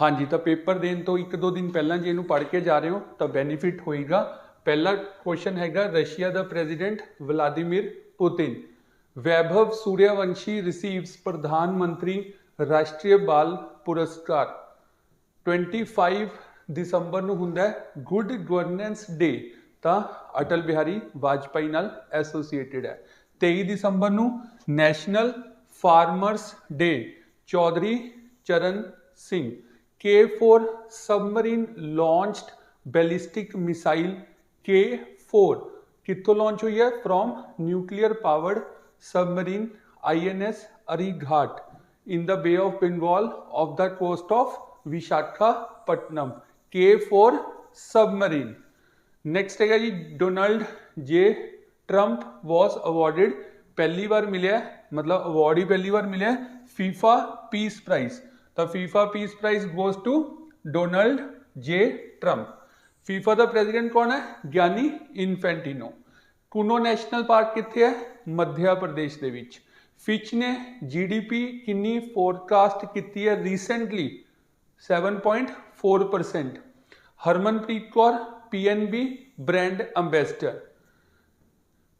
ਹਾਂਜੀ, ਤਾਂ ਪੇਪਰ ਦੇਣ ਤੋਂ ਇੱਕ ਦੋ ਦਿਨ ਪਹਿਲਾਂ ਜੇ ਇਹਨੂੰ ਪੜ੍ਹ ਕੇ ਜਾ ਰਹੇ ਹੋ, ਤਾਂ ਬੈਨੀਫਿਟ ਹੋਏਗਾ। ਪਹਿਲਾ ਕੁਐਸਚਨ ਹੈਗਾ ਰਸ਼ੀਆ ਦਾ president Vladimir Putin. Vaibhav Suryavanshi receives Pradhan Mantri Rashtriya ਬਾਲ ਪੁਰਸਕਾਰ। 25 ਦਸੰਬਰ ਨੂੰ ਹੁੰਦਾ ਹੈ ਗੁੱਡ ਗਵਰਨੈਂਸ ਡੇ ਤਾਂ ਅਟਲ ਬਿਹਾਰੀ ਵਾਜਪਾਈ ਨਾਲ ਐਸੋਸੀਏਟਿਡ ਹੈ। 23 ਦਸੰਬਰ ਨੂੰ ਨੈਸ਼ਨਲ ਫਾਰਮਰਸ ਡੇ Chaudhary Charan Singh. K four submarine launched ballistic missile K four कितो launch हुई है? From nuclear powered submarine INS Arighat in the bay of Bengal of the coast of Visakhapatnam K four submarine next है जी? Donald J Trump was awarded पहली बार मिले मतलब award ही पहली बार मिले FIFA peace prize The FIFA Peace Prize goes to Donald J Trump FIFA का प्रेजिडेंट कौन है? ज्ञानी इन्फेंटिनो कुनो नेशनल पार्क कितने है? मध्य प्रदेश के फिच ने जीडीपी किन्नी फोरकास्ट की है recently 7.4 percent Harmanpreet Kaur PNB brand ambassador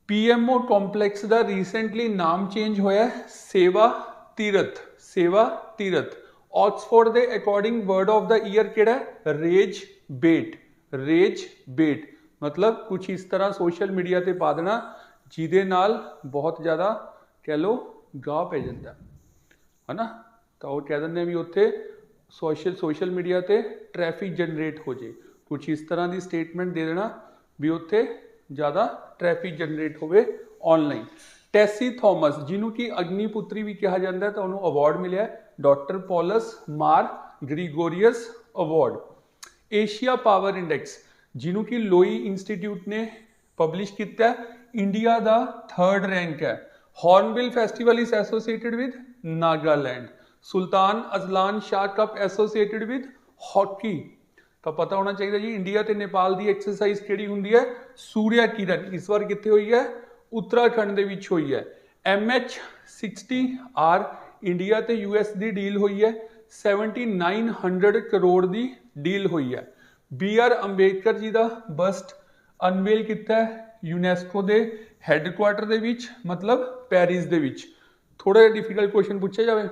PMO complex का रीसेंटली नाम चेंज होया सेवा तीरथ. सेवा तीरथ. ਆਕਸਫੋਰਡ ਦੇ according word of the year ਕਿਹੜਾ ਹੈ? ਰੇਜ ਬੇਟ ਰੇਜ ਬੇਟ ਮਤਲਬ ਕੁਝ ਇਸ ਤਰ੍ਹਾਂ ਸੋਸ਼ਲ ਮੀਡੀਆ ਤੇ ਪਾ ਦੇਣਾ, ਜਿਹਦੇ ਨਾਲ ਬਹੁਤ ਜ਼ਿਆਦਾ ਕਹਿ ਲੋ ਗਾਹ ਪੈ ਜਾਂਦਾ। ਹਨਾ? ਤਾਂ ਉਹ ਕਹਿ ਦਿੰਦੇ ਵੀ ਉੱਥੇ ਸੋਸ਼ਲ ਸੋਸ਼ਲ ਮੀਡੀਆ ਤੇ ਟ੍ਰੈਫਿਕ ਜਨਰੇਟ ਹੋ ਜੇ। ਕੁਝ ਇਸ ਤਰ੍ਹਾਂ ਦੀ ਸਟੇਟਮੈਂਟ ਦੇ ਦੇਣਾ ਵੀ ਉੱਥੇ ਜ਼ਿਆਦਾ ਟ੍ਰੈਫਿਕ ਜਨਰੇਟ ਹੋਵੇ ਆਨਲਾਈਨ ਟੈਸੀ ਥਾਮਸ ਜਿਹਨੂੰ ਕਿ ਅਗਨੀਪੁੱਤਰੀ ਵੀ ਕਿਹਾ ਜਾਂਦਾ ਤਾਂ ਉਹਨੂੰ ਅਵਾਰਡ ਮਿਲਿਆ doctor Paulos Mar Gregorios award Asia power index जिन्हों की लोई इंस्टीट्यूट ने पब्लिश किया इंडिया का थर्ड रैंक है। Hornbill festival is associated with Nagaland Sultan Azlan Shah cup associated with hockey तो पता होना चाहिए जी इंडिया ते नेपाल की एक्सरसाइज केड़ी होंगी है? सूर्य किरण इस बार कितने हुई है? उत्तराखंड के हुई है। M H sixty R India ਤੇ ਯੂਐਸ ਦੀ ਡੀਲ ਹੋਈ ਹੈ 7900 ਕਰੋੜ ਦੀ ਡੀਲ ਹੋਈ ਹੈ ਬੀ ਆਰ ਅੰਬੇਡਕਰ ਜੀ ਦਾ ਬਸਟ ਅਨਵੇਲ ਕੀਤਾ ਹੈ ਯੂਨੈਸਕੋ ਦੇ ਹੈੱਡਕੁਆਰਟਰ ਦੇ ਵਿੱਚ ਮਤਲਬ ਪੈਰਿਸ ਦੇ ਵਿੱਚ ਥੋੜਾ ਜਿਹਾ ਡਿਫਿਕਲਟ ਕੁਐਸਚਨ ਪੁੱਛਿਆ ਜਾਵੇ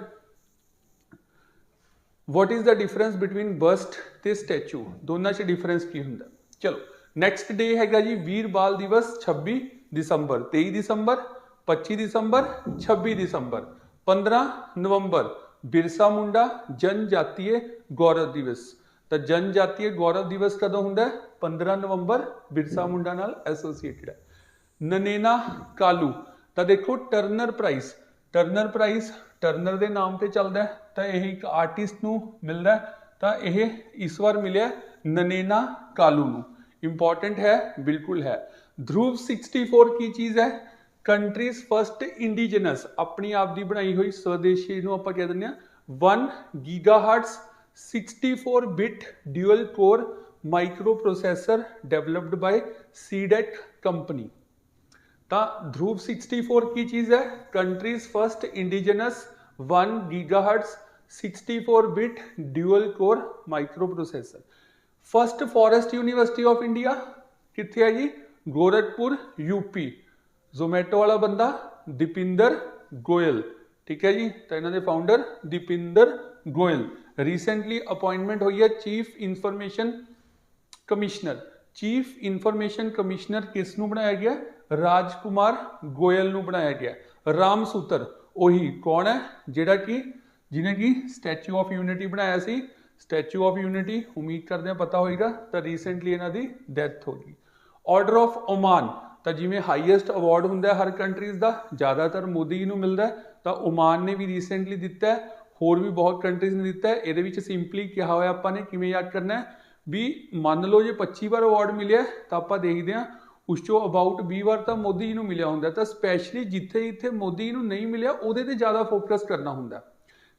what is the difference between bust ਤੇ ਸਟੈਚੂ ਦੋਨਾਂ 'ਚ ਡਿਫਰੈਂਸ ਕੀ ਹੁੰਦਾ ਚਲੋ ਨੈਕਸਟ ਡੇ ਹੈਗਾ ਜੀ ਵੀਰ ਬਾਲ ਦਿਵਸ 26 ਦਸੰਬਰ 23 ਦਸੰਬਰ 25 ਦਸੰਬਰ 26 ਦਸੰਬਰ 15 नवंबर, बिरसा मुंडा जनजातीय गौरव दिवस। तो जनजातीय गौरव दिवस कदों होंगे 15 नवंबर, बिरसा मुंडा नाल एसोसिएटेड है। ननेना कालू तो देखो Turner prize. Turner prize, Turner के नाम पर चलता है तो यह एक आर्टिस्ट मिलता है तो यह इस बार मिले ननेना कालू इंपॉर्टेंट है, बिल्कुल है। ध्रुव 64 की चीज़ है ਕੰਟਰੀਜ਼ ਫਰਸਟ ਇੰਡੀਜਨਸ ਆਪਣੀ ਆਪ ਦੀ ਬਣਾਈ ਹੋਈ ਸਵਦੇਸ਼ੀ ਨੂੰ ਆਪਾਂ ਕਹਿ ਦਿੰਦੇ ਆ 1 gigahertz 64 bit dual core microprocessor developed by CDAC company ਤਾਂ ਧਰੁਵ 64 ਕੀ ਚੀਜ਼ ਹੈ countries first indigenous 1 gigahertz 64 bit dual core microprocessor first forest university of India ਕਿੱਥੇ ਹੈ ਜੀ ਗੋਰਖਪੁਰ ਯੂਪੀ ਜ਼ੋਮੈਟੋ ਵਾਲਾ ਬੰਦਾ ਦੀਪਿੰਦਰ ਗੋਇਲ ਠੀਕ ਹੈ ਜੀ ਤਾਂ ਇਹਨਾਂ ਦੇ founder Deepinder Goyal recently appointment ਹੋਈ ਹੈ chief information commissioner chief information commissioner ਕਿਸ ਨੂੰ ਬਣਾਇਆ ਗਿਆ ਰਾਜਕੁਮਾਰ ਗੋਇਲ ਨੂੰ ਬਣਾਇਆ ਗਿਆ ਰਾਮ ਸੂਤਰ ਉਹੀ ਕੌਣ ਹੈ ਜਿਹੜਾ ਕਿ ਜਿਹਨੇ ਕਿ ਸਟੈਚੂ ਆਫ ਯੂਨਿਟੀ ਬਣਾਇਆ ਸੀ ਸਟੈਚੂ ਆਫ ਯੂਨਿਟੀ ਉਮੀਦ ਕਰਦੇ ਆ ਪਤਾ ਹੋਏਗਾ ਤਾਂ ਰੀਸੈਂਟਲੀ ਇਹਨਾਂ ਦੀ ਡੈਥ ਹੋ ਗਈ ਆਰਡਰ ਆਫ ਓਮਾਨ ਤਾਂ ਜਿਵੇਂ ਹਾਈਐਸਟ ਅਵਾਰਡ ਹੁੰਦਾ ਹਰ ਕੰਟਰੀਜ਼ ਦਾ, ਜ਼ਿਆਦਾਤਰ ਮੋਦੀ ਨੂੰ ਮਿਲਦਾ ਤਾਂ ਓਮਾਨ ਨੇ ਵੀ ਰੀਸੈਂਟਲੀ ਦਿੱਤਾ ਹੋਰ ਵੀ ਬਹੁਤ ਕੰਟਰੀਜ਼ ਨੇ ਦਿੱਤਾ ਇਹਦੇ ਵਿੱਚ ਸਿੰਪਲੀ ਕਿਹਾ ਹੋਇਆ ਆਪਾਂ ਨੇ, ਕਿਵੇਂ ਯਾਦ ਕਰਨਾ ਵੀ ਮੰਨ ਲਓ ਜੇ 25 ਵਾਰ ਅਵਾਰਡ ਮਿਲਿਆ ਤਾਂ ਆਪਾਂ ਦੇਖਦੇ ਹਾਂ, ਉਸ ਚੋਂ ਅਬਾਊਟ 20 ਵਾਰ ਤਾਂ ਮੋਦੀ ਜੀ ਨੂੰ ਮਿਲਿਆ ਹੁੰਦਾ ਤਾਂ ਸਪੈਸ਼ਲੀ ਜਿੱਥੇ ਜਿੱਥੇ ਮੋਦੀ ਜੀ ਨੂੰ ਨਹੀਂ ਮਿਲਿਆ, ਉਹਦੇ ਤੇ ਜ਼ਿਆਦਾ ਫੋਕਸ ਕਰਨਾ ਹੁੰਦਾ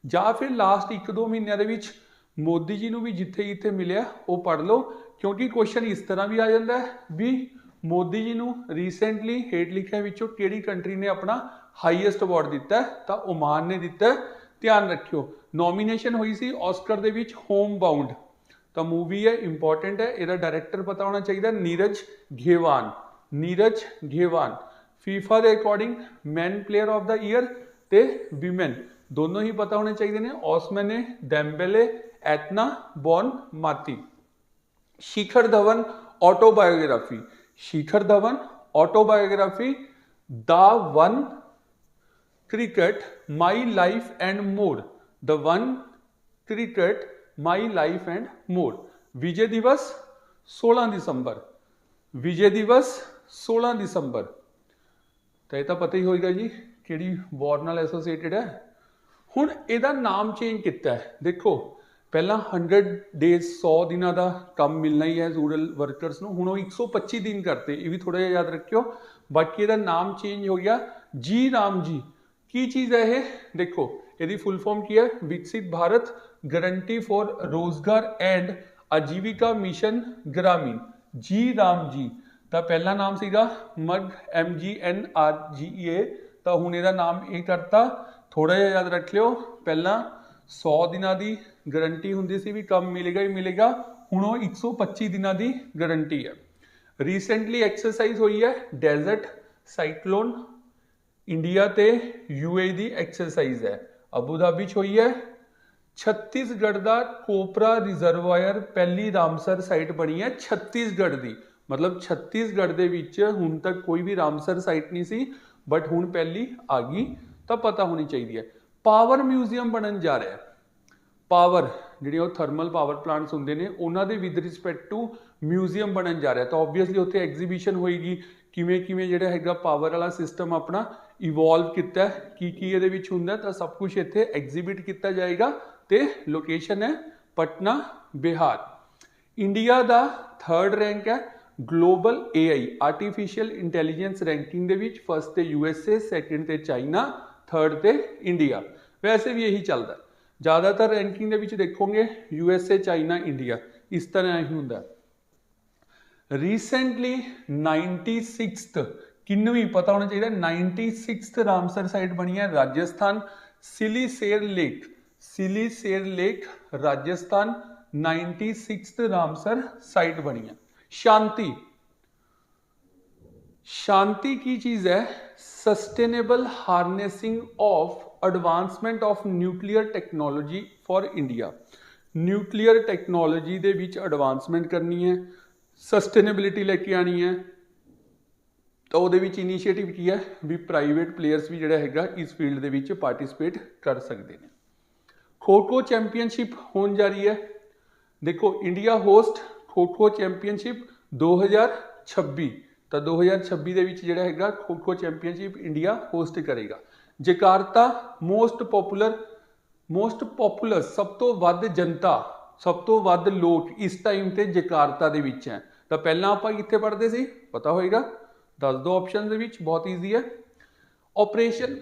ਜਾਂ ਫਿਰ ਲਾਸਟ 1-2 ਮਹੀਨਿਆਂ ਦੇ ਵਿੱਚ ਮੋਦੀ ਜੀ ਨੂੰ ਵੀ ਜਿੱਥੇ ਜਿੱਥੇ ਮਿਲਿਆ, ਉਹ ਪੜ੍ਹ ਲਓ, ਕਿਉਂਕਿ ਕੁਐਸਚਨ ਇਸ ਤਰ੍ਹਾਂ ਵੀ ਆ ਜਾਂਦਾ ਵੀ ਮੋਦੀ ਜੀ ਨੂੰ ਰੀਸੈਂਟਲੀ ਹੇਠ ਲਿਖਿਆ ਵਿੱਚੋਂ ਕਿਹੜੀ ਕੰਟਰੀ ਨੇ ਆਪਣਾ ਹਾਈਐਸਟ ਅਵਾਰਡ ਦਿੱਤਾ ਤਾਂ ਓਮਾਨ ਨੇ ਦਿੱਤਾ ਧਿਆਨ ਰੱਖਿਓ ਨੋਮੀਨੇਸ਼ਨ ਹੋਈ ਸੀ ਆਸਕਰ ਦੇ ਵਿੱਚ ਹੋਮ ਬਾਉਂਡ ਤਾਂ ਮੂਵੀ ਹੈ ਇੰਪੋਰਟੈਂਟ ਹੈ, ਇਹਦਾ ਡਾਇਰੈਕਟਰ ਪਤਾ ਹੋਣਾ ਚਾਹੀਦਾ, ਨੀਰਜ ਘੇਵਾਨ। ਨੀਰਜ ਘੇਵਾਨ। ਫੀਫਾ ਦੇ according man player of the year ਤੇ ਔਮਨ ਦੋਨੋਂ ਹੀ ਪਤਾ ਹੋਣੇ ਚਾਹੀਦੇ ਨੇ ਔਸਮਨ ਨੇ Dembele Aitana Bonmati Shikhar Dhawan autobiography Shikhar Dhawan autobiography the one cricket my life and more the one cricket my life and more Vijay Diwas 16 दिसंबर ਵਿਜੇ ਦਿਵਸ 16 ਦਸੰਬਰ ਤਾਂ ਇਹ ਤਾਂ ਪਤਾ ਹੀ ਹੋਏਗਾ ਜੀ ਕਿਹੜੀ ਵਾਰ ਨਾਲ ਐਸੋਸੀਏਟਡ ਹੈ ਹੁਣ ਇਹਦਾ ਨਾਮ ਚੇਂਜ ਕੀਤਾ ਹੈ ਦੇਖੋ ਪਹਿਲਾਂ 100 ਡੇਜ਼ 100 ਦਿਨਾਂ ਦਾ ਕੰਮ ਮਿਲਣਾ ਹੀ ਹੈ ਰੂਰਲ ਵਰਕਰਸ ਨੂੰ ਹੁਣ ਉਹ 125 ਦਿਨ ਕਰਤੇ ਇਹ ਵੀ ਥੋੜਾ ਜਿਹਾ ਯਾਦ ਰੱਖਿਓ ਬਾਕੀ ਇਹਦਾ ਨਾਮ ਚੇਂਜ ਹੋ ਗਿਆ ਜੀ ਰਾਮ ਜੀ ਕੀ ਚੀਜ਼ ਹੈ ਇਹ ਦੇਖੋ ਇਹਦੀ ਫੁੱਲ ਫਾਰਮ ਕੀ ਹੈ Viksit Bharat guarantee for Rozgar and Ajeevika mission Gramin G Ram ਜੀ ਦਾ ਪਹਿਲਾ ਨਾਮ ਸੀਗਾ ਮਗ ਐਮ ਜੀ ਐਨ ਆਰ ਜੀ ਏ ਤਾਂ ਹੁਣ ਇਹਦਾ ਨਾਮ ਇਹ ਕਰਤਾ ਥੋੜਾ ਜਿਹਾ ਯਾਦ ਰੱਖ ਲਿਓ ਪਹਿਲਾਂ 100 ਦਿਨਾਂ ਦੀ ਗਾਰੰਟੀ ਹੁੰਦੀ ਸੀ ਵੀ ਕੰਮ ਮਿਲੇਗਾ ਹੀ ਮਿਲੇਗਾ। ਹੁਣ ਉਹ 125 ਦਿਨਾਂ ਦੀ ਗਾਰੰਟੀ ਹੈ। ਰੀਸੈਂਟਲੀ ਐਕਸਰਸਾਈਜ਼ ਹੋਈ ਹੈ ਡੈਜ਼ਰਟ ਸਾਈਕਲੋਨ ਇੰਡੀਆ ਤੇ ਯੂਏ ਦੀ ਐਕਸਰਸਾਈਜ਼ ਹੈ। ਅਬੂ ਧਾਬੀ 'ਚ ਹੋਈ ਹੈ। ਛੱਤੀਸਗੜ੍ਹ ਦਾ ਕੋਪਰਾ ਰਿਜ਼ਰਵਾਇਰ ਪਹਿਲੀ ਰਾਮਸਰ ਸਾਈਟ ਬਣੀ ਹੈ ਛੱਤੀਸਗੜ੍ਹ ਦੀ। ਮਤਲਬ ਛੱਤੀਸਗੜ੍ਹ ਦੇ ਵਿੱਚ ਹੁਣ ਤੱਕ ਕੋਈ ਵੀ ਰਾਮਸਰ ਸਾਈਟ ਨਹੀਂ ਸੀ ਬਟ ਹੁਣ ਪਹਿਲੀ ਆ ਗਈ, ਤਾਂ ਪਤਾ ਹੋਣੀ ਚਾਹੀਦੀ ਹੈ। ਪਾਵਰ ਮਿਊਜ਼ੀਅਮ ਬਣਨ ਜਾ ਰਿਹਾ ਹੈ। ਪਾਵਰ ਜਿਹੜੇ ਉਹ ਥਰਮਲ ਪਾਵਰ ਪਲਾਂਟਸ ਹੁੰਦੇ ਨੇ, ਉਹਨਾਂ ਦੇ ਵਿਦ ਰਿਸਪੈਕਟ ਟੂ ਮਿਊਜ਼ੀਅਮ ਬਣਨ ਜਾ ਰਿਹਾ ਤਾਂ ਆਬਵੀਅਸਲੀ ਉੱਥੇ ਐਗਜ਼ੀਬਿਸ਼ਨ ਹੋਏਗੀ, ਕਿਵੇਂ ਕਿਵੇਂ ਜਿਹੜਾ ਹੈਗਾ ਪਾਵਰ ਵਾਲਾ ਸਿਸਟਮ ਆਪਣਾ ਇਵੋਲਵ ਕੀਤਾ ਕੀ ਕੀ ਇਹਦੇ ਵਿੱਚ ਹੁੰਦਾ ਤਾਂ ਸਭ ਕੁਝ ਇੱਥੇ ਐਗਜ਼ੀਬਿਟ ਕੀਤਾ ਜਾਏਗਾ ਤੇ ਲੋਕੇਸ਼ਨ ਹੈ ਪਟਨਾ, ਬਿਹਾਰ। ਇੰਡੀਆ ਦਾ ਥਰਡ ਰੈਂਕ ਹੈ global AI artificial intelligence ranking ਦੇ ਵਿੱਚ ਫਸਟ ਤੇ ਯੂਐਸਏ ਸੈਕੰਡ ਤੇ ਚਾਈਨਾ। ਥਰਡ ਤੇ ਇੰਡੀਆ ਵੈਸੇ ਵੀ ਇਹੀ ਚੱਲਦਾ ਜ਼ਿਆਦਾਤਰ ਰੈਂਕਿੰਗ ਦੇ ਵਿੱਚ ਦੇਖੋਗੇ ਯੂਐਸਏ ਚਾਈਨਾ ਇੰਡੀਆ ਇਸ ਤਰ੍ਹਾਂ ਹੀ ਹੁੰਦਾ ਰੀਸੈਂਟਲੀ 96th ਕਿੰਨਵੀਂ ਪਤਾ ਹੋਣਾ ਚਾਹੀਦਾ 96th ਰਾਮਸਰ ਸਾਈਟ ਬਣੀ ਹੈ Rajasthan Siliserh lake Siliserh lake Rajasthan 96th Ramsar site ਬਣੀ ਹੈ ਸ਼ਾਂਤੀ ਸ਼ਾਂਤੀ ਕੀ ਚੀਜ਼ ਹੈ sustainable harnessing of advancement of nuclear technology for India. Nuclear technology के बीच एडवांसमेंट करनी है, सस्टेनेबिलिटी लेके आनी है। तो वो इनिशिएटिव की है? भी प्राइवेट प्लेयर्स भी जोड़ा है इस फ़ील्ड के पार्टीसपेट कर सकते हैं खो खो चैंपियनशिप हो जा रही है। देखो, India host kho kho championship दो हज़ार छब्बी। ਤਾਂ 2026 ਦੇ ਵਿੱਚ ਜਿਹੜਾ ਹੈਗਾ ਖੋ-ਖੋ ਚੈਂਪੀਅਨਸ਼ਿਪ ਇੰਡੀਆ ਹੋਸਟ ਕਰੇਗਾ। Jakarta most popular most popular ਸਭ ਤੋਂ ਵੱਧ ਜਨਤਾ, ਸਭ ਤੋਂ ਵੱਧ ਲੋਕ ਇਸ ਟਾਈਮ ਤੇ ਜਕਾਰਤਾ ਦੇ ਵਿੱਚ ਹੈ। ਤਾਂ ਪਹਿਲਾਂ ਆਪਾਂ ਕਿੱਥੇ ਪੜ੍ਹਦੇ ਸੀ? ਪਤਾ ਹੋਏਗਾ। ਦੱਸ ਦੋ ਆਪਸ਼ਨ ਦੇ ਵਿੱਚ, ਬਹੁਤ ਈਜ਼ੀ ਹੈ। ਆਪਰੇਸ਼ਨ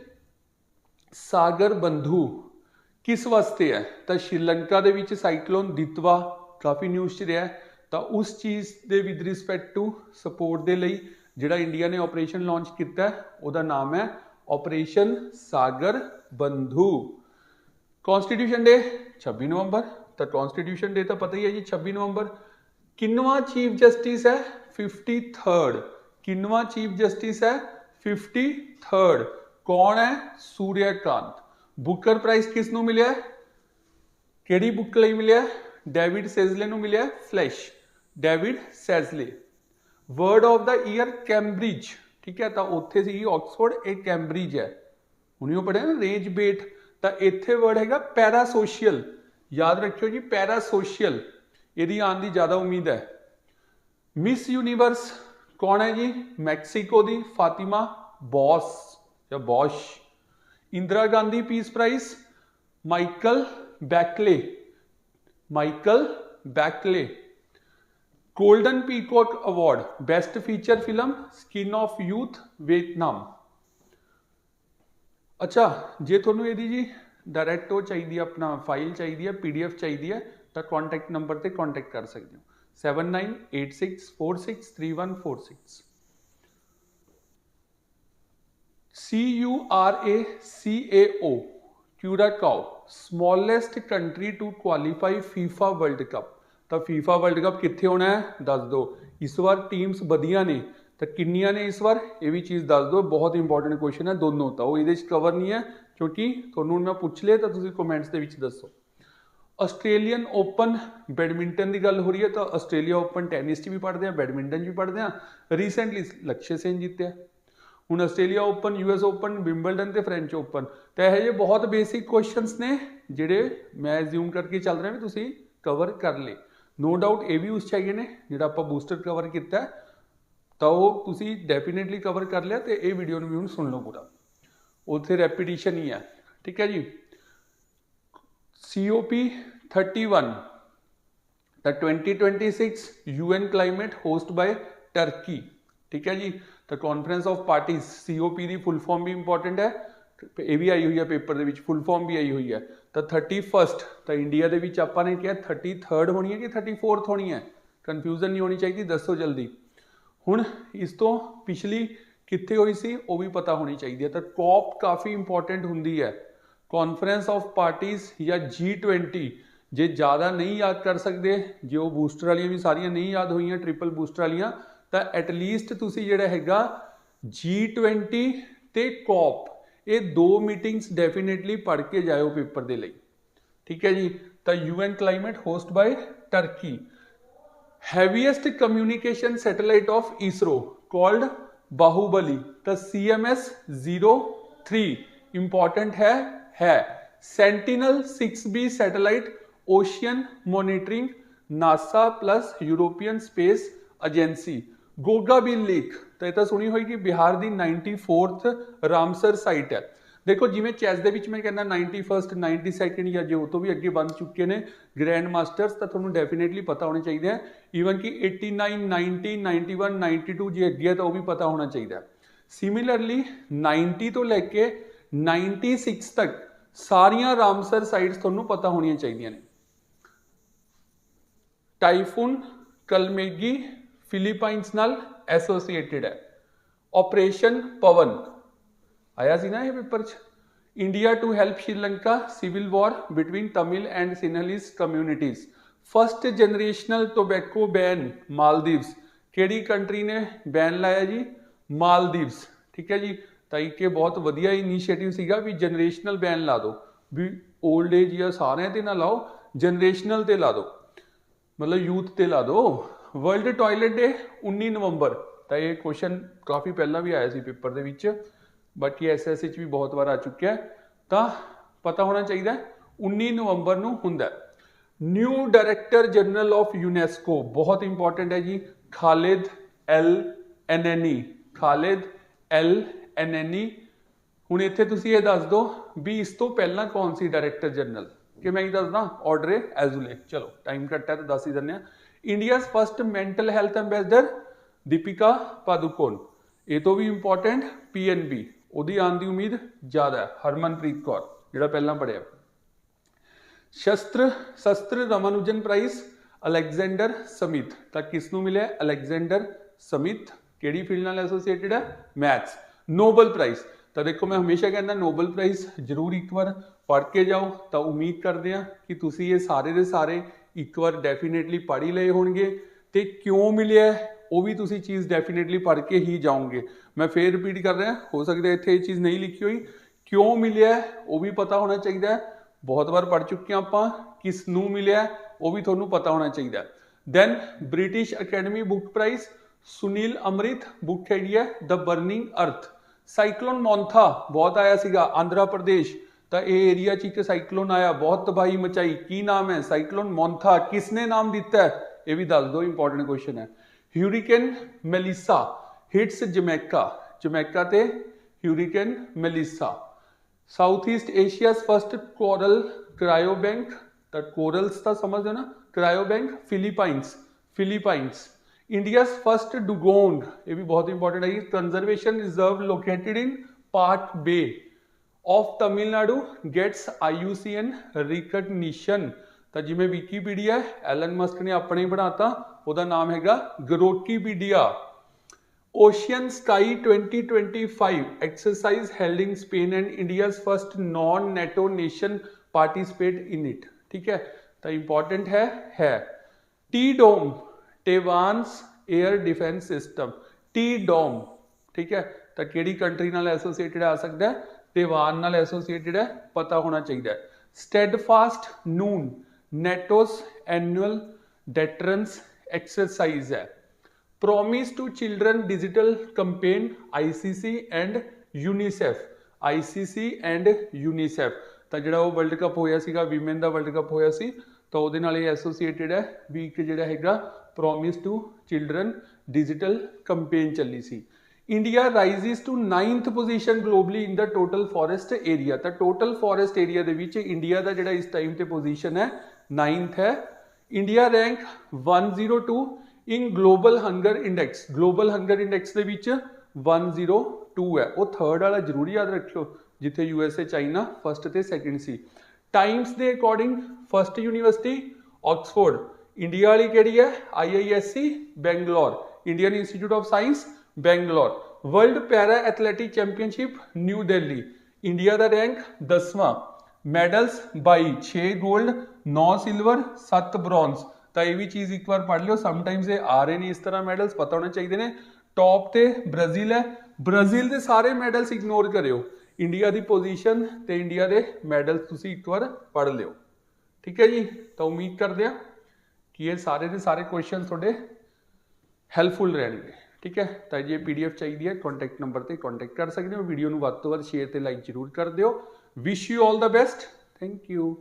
ਸਾਗਰ ਬੰਧੂ ਕਿਸ ਵਾਸਤੇ ਹੈ? ਤਾਂ ਸ਼੍ਰੀਲੰਕਾ ਦੇ ਵਿੱਚ ਸਾਈਕਲੋਨ ਦਿਤਵਾ ਕਾਫੀ ਨਿਊਜ਼ 'ਚ ਰਿਹਾ ਤਾਂ ਉਸ ਚੀਜ਼ ਦੇ ਵਿਦ ਰਿਸਪੈਕਟ ਟੂ ਸਪੋਰਟ ਦੇ ਲਈ ਜਿਹੜਾ ਇੰਡੀਆ ਨੇ ਆਪਰੇਸ਼ਨ ਲਾਂਚ ਕੀਤਾ ਉਹਦਾ ਨਾਮ ਹੈ ਆਪਰੇਸ਼ਨ ਸਾਗਰ ਬੰਧੂ ਕਨਸਟੀਟਿਊਸ਼ਨ ਡੇ 26 ਨਵੰਬਰ। ਤਾਂ ਕਨਸਟੀਟਿਊਸ਼ਨ ਡੇ ਤਾਂ ਪਤਾ ਹੀ ਹੈ ਜੀ 26 ਨਵੰਬਰ। ਕਿੰਨਵਾ ਚੀਫ ਜਸਟਿਸ ਹੈ? 53rd ਕਿੰਨਵਾ ਚੀਫ ਜਸਟਿਸ ਹੈ? 53rd ਕੌਣ ਹੈ? ਸੂਰਿਆਕਾਂਤ ਬੁੱਕਰ ਪ੍ਰਾਈਜ਼ ਕਿਸ ਨੂੰ ਮਿਲਿਆ? ਕਿਹੜੀ ਬੁੱਕ ਲਈ ਮਿਲਿਆ? ਡੇਵਿਡ ਸੇਜ਼ਲੇ ਨੂੰ ਮਿਲਿਆ? Flash David Szalay word of the year Cambridge ਠੀਕ ਹੈ ਤਾਂ ਉੱਥੇ ਸੀ ਆਕਸਫੋਰਡ ਇਹ ਕੈਂਬਰਿਜ ਹੈ ਹੁਣੇ ਉਹ ਪੜਿਆ ਨਾ ਰੇਜ ਬੇਟ ਤਾਂ ਇੱਥੇ ਵਰਡ ਹੈਗਾ ਪੈਰਾਸੋਸ਼ੀਅਲ ਯਾਦ ਰੱਖਿਓ ਜੀ ਪੈਰਾਸੋਸ਼ੀਅਲ ਇਹਦੀ ਆਉਣ ਦੀ ਜ਼ਿਆਦਾ ਉਮੀਦ ਹੈ ਮਿਸ ਯੂਨੀਵਰਸ ਕੌਣ ਹੈ ਜੀ ਮੈਕਸੀਕੋ ਦੀ ਫਾਤਿਮਾ ਬੌਸ ਜਾਂ Bosch Indira Gandhi peace prize Michelle Bachelet Michelle Bachelet Golden peacock award best feature film skin of youth Vietnam अच्छा जे थोनू यदि जी डायरेक्ट वो चाहिए अपना फ़ाइल चाहिए पी डी एफ़ चाहिए है तो कॉन्टैक्ट नंबर पर कॉन्टैक्ट कर सकते हो। Seven nine eight six four six three one four six C U R A C A O Curacao smallest country to qualify FIFA World Cup ਤਾਂ FIFA World cup ਕਿੱਥੇ ਹੋਣਾ ਹੈ? ਦੱਸ ਦਿਓ। ਇਸ ਵਾਰ ਟੀਮਸ ਵਧੀਆਂ ਨੇ। ਤਾਂ ਕਿੰਨੀਆਂ ਨੇ ਇਸ ਵਾਰ? ਇਹ ਵੀ ਚੀਜ਼ ਦੱਸ ਦਿਓ। ਬਹੁਤ ਇੰਪੋਰਟੈਂਟ ਕੁਐਸਚਨ ਹੈ। ਦੋਨੋਂ ਤਾਂ। ਉਹ ਇਹਦੇ ਵਿੱਚ ਕਵਰ ਨਹੀਂ ਹੈ। ਕਿਉਂਕਿ ਤੁਹਾਨੂੰ ਮੈਂ ਪੁੱਛ ਲਿਆ, ਤਾਂ ਤੁਸੀਂ ਕਮੈਂਟਸ ਦੇ ਵਿੱਚ ਦੱਸੋ। ਆਸਟ੍ਰੇਲੀਅਨ ਓਪਨ ਬੈਡਮਿੰਟਨ ਦੀ ਗੱਲ ਹੋ ਰਹੀ ਹੈ, ਤਾਂ ਆਸਟ੍ਰੇਲੀਆ ਓਪਨ ਟੈਨਿਸ 'ਚ ਵੀ ਪੜ੍ਹਦੇ ਆ ਬੈਡਮਿੰਟਨ 'ਚ ਵੀ ਪੜ੍ਹਦੇ ਆ ਰੀਸੈਂਟਲੀ ਲਕਸ਼ਯ ਸੇਨ ਜਿੱਤਿਆ। ਹੁਣ Australia Open US Open Wimbledon ਤੇ ਫ੍ਰੈਂਚ ਓਪਨ ਤਾਂ ਇਹ ਜਿਹੇ ਬਹੁਤ ਬੇਸਿਕ ਕੁਐਸਚਨਸ ਨੇ, ਜਿਹੜੇ ਮੈਂ ਅਸਿਊਮ ਕਰਕੇ ਚੱਲ ਰਿਹਾ ਵੀ ਤੁਸੀਂ ਕਵਰ ਕਰ ਲਏ। ਨੋ ਡਾਊਟ ਇਹ ਵੀ ਉਸ ਚਾਹੀਏ ਨੇ ਜਿਹੜਾ ਆਪਾਂ ਬੂਸਟਰ ਕਵਰ ਕੀਤਾ ਤਾਂ ਉਹ ਤੁਸੀਂ ਡੈਫੀਨਿਟਲੀ ਕਵਰ ਕਰ ਲਿਆ ਤੇ ਇਹ ਵੀਡੀਓ ਨੂੰ ਵੀ ਹੁਣ ਸੁਣ ਲਓ ਪੂਰਾ ਉੱਥੇ ਰੈਪੀਟੀਸ਼ਨ ਹੀ ਹੈ ਠੀਕ ਹੈ ਜੀ COP 31 the 2026 UN climate host by Turkey ਠੀਕ ਹੈ ਜੀ ਤਾਂ conference of parties COP the full form we important ਹੈ ਇਹ ਵੀ ਆਈ ਹੋਈ ਹੈ ਪੇਪਰ ਦੇ ਵਿੱਚ ਫੁੱਲ ਫਾਰਮ ਵੀ ਆਈ ਹੋਈ ਹੈ ਤਾਂ 31st ਤਾਂ ਇੰਡੀਆ ਦੇ ਵਿੱਚ ਆਪਾਂ ਨੇ ਕਿਹਾ 33rd ਹੋਣੀ ਹੈ ਕਿ 34th ਹੋਣੀ ਹੈ? ਕਨਫਿਊਜ਼ਨ ਨਹੀਂ ਹੋਣੀ ਚਾਹੀਦੀ, ਦੱਸੋ ਜਲਦੀ। ਹੁਣ ਇਸ ਤੋਂ ਪਿਛਲੀ ਕਿੱਥੇ ਹੋਈ ਸੀ, ਉਹ ਵੀ ਪਤਾ ਹੋਣੀ ਚਾਹੀਦੀ ਹੈ। ਤਾਂ ਕੌਪ ਕਾਫੀ ਇੰਪੋਰਟੈਂਟ ਹੁੰਦੀ ਹੈ। ਕਾਨਫਰੰਸ ਆਫ ਪਾਰਟੀਜ਼ ਜਾਂ G20 ਜੇ ਜ਼ਿਆਦਾ ਨਹੀਂ ਯਾਦ ਕਰ ਸਕਦੇ, ਜੇ ਉਹ ਬੂਸਟਰ ਵਾਲੀਆਂ ਵੀ ਸਾਰੀਆਂ ਨਹੀਂ ਯਾਦ ਹੋਈਆਂ ਟ੍ਰਿਪਲ ਬੂਸਟਰ ਵਾਲੀਆਂ, ਤਾਂ ਐਟ ਲੀਸਟ ਤੁਸੀਂ ਜਿਹੜਾ ਹੈਗਾ G20 ਤੇ ਕੌਪ ਇਹ ਦੋ ਮੀਟਿੰਗਸ ਡੈਫੀਨਿਟਲੀ ਪੜ੍ਹ ਕੇ ਜਾਇਓ ਪੇਪਰ ਦੇ ਲਈ ਠੀਕ ਹੈ ਜੀ ਤਾਂ UN climate host by Turkey heaviest communication satellite of ISRO called Bahubali ਤਾਂ CMS 03 ਇੰਪੋਰਟੈਂਟ ਹੈ ਹੈ Sentinel 6B satellite ocean monitoring NASA plus European Space Agency Gogabeel lake ਤਾਂ ਇਹ ਤਾਂ ਸੁਣੀ ਹੋਈ ਕਿ ਬਿਹਾਰ ਦੀ 94th ਰਾਮਸਰ ਸਾਈਟ ਹੈ ਦੇਖੋ ਜਿਵੇਂ ਚੈਸ ਦੇ ਵਿੱਚ ਮੈਂ ਕਹਿੰਦਾ 91st 92nd ਜਾਂ ਜੋ ਤੋਂ ਵੀ ਅੱਗੇ ਬਣ ਚੁੱਕੇ ਨੇ ਗ੍ਰੈਂਡ ਮਾਸਟਰਸ ਤਾਂ ਤੁਹਾਨੂੰ ਡੈਫੀਨਿਟਲੀ ਪਤਾ ਹੋਣੇ ਚਾਹੀਦੇ ਆ ਈਵਨ ਕਿ 89 90 91 92 ਜੇ ਅੱਗੇ ਤਾਂ ਉਹ ਵੀ ਪਤਾ ਹੋਣਾ ਚਾਹੀਦਾ ਸਿਮਿਲਰਲੀ 90 ਤੋਂ ਲੈ ਕੇ 96 ਤੱਕ ਸਾਰੀਆਂ ਰਾਮਸਰ ਸਾਈਟਸ ਤੁਹਾਨੂੰ ਪਤਾ ਹੋਣੀਆਂ ਚਾਹੀਦੀਆਂ ਨੇ ਟਾਈਫੂਨ ਕਲਮੇਗੀ ਫਿਲੀਪਾਈਨਸ ਨਾਲ एसोसिएटेड है। ऑपरेशन पवन आया सी ना ये पेपर च। India to help Sri Lanka civil war between Tamil and Sinhalese communities first generational tobacco ban Maldives केड़ी कंट्री ने बैन लाया जी मालदीव ठीक है जी? तो एक बहुत वधिया इनिशिएटिव सीगा भी जनरेशनल बैन ला दो। भी ओल्ड एज या सारे ते ना लाओ जनरेशनल ते ला दो। मतलब यूथ ते ला दो। ਵਰਲਡ ਟਾਇਲਟ ਡੇ 19 ਨਵੰਬਰ। ਤਾਂ ਇਹ ਕੁਐਸਚਨ ਕਾਫੀ ਪਹਿਲਾਂ ਵੀ ਆਇਆ ਸੀ ਪੇਪਰ ਦੇ ਵਿੱਚ ਬਾਕੀ ਐਸਐਸ ਵਿੱਚ ਵੀ ਬਹੁਤ ਵਾਰ ਆ ਚੁੱਕਿਆ ਤਾਂ ਪਤਾ ਹੋਣਾ ਚਾਹੀਦਾ 19 ਨਵੰਬਰ ਨੂੰ ਹੁੰਦਾ new director general of UNESCO ਬਹੁਤ ਇੰਪੋਰਟੈਂਟ ਹੈ ਜੀ Khalid El Enany Khalid El Enany ਹੁਣ ਇੱਥੇ ਤੁਸੀਂ ਇਹ ਦੱਸ ਦਿਓ ਵੀ ਇਸ ਤੋਂ ਪਹਿਲਾਂ ਕੌਣ ਸੀ ਡਾਇਰੈਕਟਰ ਜਨਰਲ ਕਿ ਮੈਂ ਹੀ ਦੱਸਦਾ ਆਰਡਰ ਐਜ਼ੂਲੇ ਚਲੋ ਟਾਈਮ ਘੱਟ ਹੈ ਤਾਂ ਦੱਸ ਹੀ ਦਿੰਦੇ ਆ India's first mental health ambassador Deepika Padukone ਇਹ ਤੋਂ ਵੀ ਇੰਪੋਰਟੈਂਟ ਪੀਐਨਬੀ ਉਹਦੀ ਆਉਣ ਦੀ ਉਮੀਦ ਜ਼ਿਆਦਾ ਹੈ ਹਰਮਨਪ੍ਰੀਤ ਕੌਰ ਜਿਹੜਾ ਪਹਿਲਾਂ ਪੜਿਆ ਸ਼ਸਤਰ ਸ਼ਸਤਰ ਰਮਾਨੁਜਨ ਪ੍ਰਾਈਜ਼ ਅਲੈਗਜ਼ੈਂਡਰ ਸਮਿਥ ਤਾਂ ਕਿਸ ਨੂੰ ਮਿਲਿਆ ਅਲੈਗਜ਼ੈਂਡਰ ਸਮਿਥ ਕਿਹੜੀ ਫੀਲਡ ਨਾਲ ਐਸੋਸੀਏਟਿਡ ਹੈ ਮੈਥਸ ਨੋਬਲ ਪ੍ਰਾਈਜ਼ ਤਾਂ ਦੇਖੋ ਮੈਂ ਹਮੇਸ਼ਾ ਕਹਿੰਦਾ ਨੋਬਲ ਪ੍ਰਾਈਜ਼ ਜ਼ਰੂਰ ਇੱਕ ਵਾਰ ਪੜ੍ਹ ਕੇ ਜਾਓ ਤਾਂ ਉਮੀਦ ਕਰਦੇ ਆ ਕਿ ਤੁਸੀਂ ਇਹ ਸਾਰੇ ਦੇ ਸਾਰੇ ਇੱਕ ਵਾਰ ਡੈਫੀਨੇਟਲੀ ਪੜ੍ਹ ਹੀ ਲਏ ਹੋਣਗੇ ਤੇ ਕਿਉਂ ਮਿਲਿਆ ਉਹ ਵੀ ਤੁਸੀਂ ਚੀਜ਼ ਡੈਫੀਨੇਟਲੀ ਪੜ੍ਹ ਕੇ ਹੀ ਜਾਓਗੇ। ਮੈਂ ਫੇਰ ਰਿਪੀਟ ਕਰ ਰਿਹਾ, ਹੋ ਸਕਦਾ ਇੱਥੇ ਇਹ ਚੀਜ਼ ਨਹੀਂ ਲਿਖੀ ਹੋਈ। ਕਿਉਂ ਮਿਲਿਆ ਉਹ ਵੀ ਪਤਾ ਹੋਣਾ ਚਾਹੀਦਾ ਹੈ। ਬਹੁਤ ਵਾਰ ਪੜ੍ਹ ਚੁੱਕੇ ਆਪਾਂ, ਕਿਸ ਨੂੰ ਮਿਲਿਆ ਉਹ ਵੀ ਤੁਹਾਨੂੰ ਪਤਾ ਹੋਣਾ ਚਾਹੀਦਾ then British Academy book prize Sunil Amrith book ਹੈਗੀ ਹੈ ਦ ਬਰਨਿੰਗ ਅਰਥ ਸਾਈਕਲੋਨ ਮੌਂਥਾ ਬਹੁਤ ਆਇਆ ਸੀਗਾ, ਆਂਧਰਾ ਪ੍ਰਦੇਸ਼। ਤਾਂ ਇਹ ਏਰੀਆ 'ਚ ਇੱਕ ਸਾਈਕਲੋਨ ਆਇਆ ਬਹੁਤ ਤਬਾਹੀ ਮਚਾਈ ਕੀ ਨਾਮ ਹੈ ਸਾਈਕਲੋਨ ਮੌਂਥਾ ਕਿਸਨੇ ਨਾਮ ਦਿੱਤਾ ਹੈ ਇਹ ਵੀ ਦੱਸ ਦਿਓ ਇੰਪੋਰਟੈਂਟ ਕੁਐਸਚਨ ਹੈ hurricane Melissa hits Jamaica Jamaica ਤੇ hurricane Melissa South East Asia's first coral cryo bank ਤਾਂ ਕੋਰਲਸ ਤਾਂ ਸਮਝਦੇ ਹੋ ਨਾ ਕ੍ਰਾਇਓ ਬੈਂਕ ਫਿਲੀਪਾਈਨਸ ਫਿਲੀਪਾਈਨਸ ਇੰਡੀਆਸ ਫਰਸਟ ਡੁਗੋਂਗ ਇਹ ਵੀ ਬਹੁਤ ਇੰਪੋਰਟੈਂਟ ਹੈ conservation reserve located in park Bay of Tamil Nadu gets IUCN recognition ਤਾਂ ਜਿਵੇਂ ਵਿਕੀਪੀਡੀਆ ਐਲਨ ਮਸਕ ਨੇ ਆਪਣੇ ਹੀ ਬਣਾਤਾ ਉਹਦਾ ਨਾਮ ਹੈਗਾ ਗਰੋਕੀਪੀਡੀਆ Ocean Sky 2025 exercise held in Spain and India's first non-NATO nation participate in it. ठीक है तो इंपॉर्टेंट है है T Dome Taiwan's air defence system T Dome ठीक है ਤਾਂ ਕਿਹੜੀ ਕੰਟਰੀ ਨਾਲ ਐਸੋਸੀਏਟਡ ਆ ਸਕਦਾ त्यौहार एसोसीएटिड है, पता होना चाहिए। Steadfast noon NATO's annual deterrence exercise है। Promise to children digital campaign ICC and UNICEF ICC and UNICEF तो जो वो वर्ल्ड कप होया वीमेन का वर्ल्ड कप होया तो वो एसोसीएटिड है भी एक जोड़ा है promise to children digital campaign चली सी India rises to 9th position globally in the total forest area ਤਾਂ ਟੋਟਲ ਫੋਰੈਸਟ ਏਰੀਆ ਦੇ ਵਿੱਚ ਇੰਡੀਆ ਦਾ ਜਿਹੜਾ ਇਸ ਟਾਈਮ ਤੇ ਪੋਜੀਸ਼ਨ ਹੈ 9th ਹੈ। India rank 102 in global hunger index global hunger index ਦੇ ਵਿੱਚ 102 ਹੈ। ਉਹ ਥਰਡ ਵਾਲਾ ਜ਼ਰੂਰ ਯਾਦ ਰੱਖਿਓ, ਜਿੱਥੇ U S A China first ਤੇ ਸੈਕਿੰਡ ਸੀ। ਟਾਈਮਸ ਦੇ according first university Oxford India ਵਾਲੀ ਕਿਹੜੀ ਹੈ? IISc Bangalore Indian institute of science Bangalore world para athletic championship new Delhi India का रैंक दसवां मेडल्स बाई छः गोल्ड नौ सिल्वर सत्त ब्रॉन्ज ਤਾਂ ਇਹ ਵੀ ਚੀਜ਼ ਇੱਕ ਵਾਰ ਪੜ੍ਹ ਲਿਓ ਸਮਟਾਈਮਸ ਇਹ ਆ ਰਹੇ ਨੇ ਇਸ ਤਰ੍ਹਾਂ ਮੈਡਲਸ ਪਤਾ ਹੋਣੇ ਚਾਹੀਦੇ ਨੇ ਟੌਪ ਤੇ ਬ੍ਰਾਜ਼ੀਲ ਹੈ ਬ੍ਰਾਜ਼ੀਲ ਦੇ ਸਾਰੇ ਮੈਡਲਸ ਇਗਨੋਰ ਕਰਿਓ ਇੰਡੀਆ ਦੀ ਪੋਜੀਸ਼ਨ ਤੇ ਇੰਡੀਆ ਦੇ ਮੈਡਲਸ ਤੁਸੀਂ ਇੱਕ ਵਾਰ ਪੜ੍ਹ ਲਿਓ ਠੀਕ ਹੈ ਜੀ ਤਾਂ ਉਮੀਦ ਕਰਦੇ ਆ ਕਿ ਇਹ ਸਾਰੇ ਦੇ ਸਾਰੇ ਕੁਐਸਚਨ ਤੁਹਾਡੇ ਹੈਲਪਫੁਲ ਰਹਿਣਗੇ ਠੀਕ ਹੈ ਤਾਂ ਜੇ ਪੀਡੀਐਫ ਚਾਹੀਦੀ ਹੈ ਕੰਟੈਕਟ ਨੰਬਰ ਤੇ ਕੰਟੈਕਟ ਕਰ ਸਕਦੇ ਹੋ ਵੀਡੀਓ ਨੂੰ ਵੱਧ ਤੋਂ ਵੱਧ ਸ਼ੇਅਰ ਤੇ ਲਾਈਕ ਜ਼ਰੂਰ ਕਰ ਦਿਓ wish you 올 the best thank you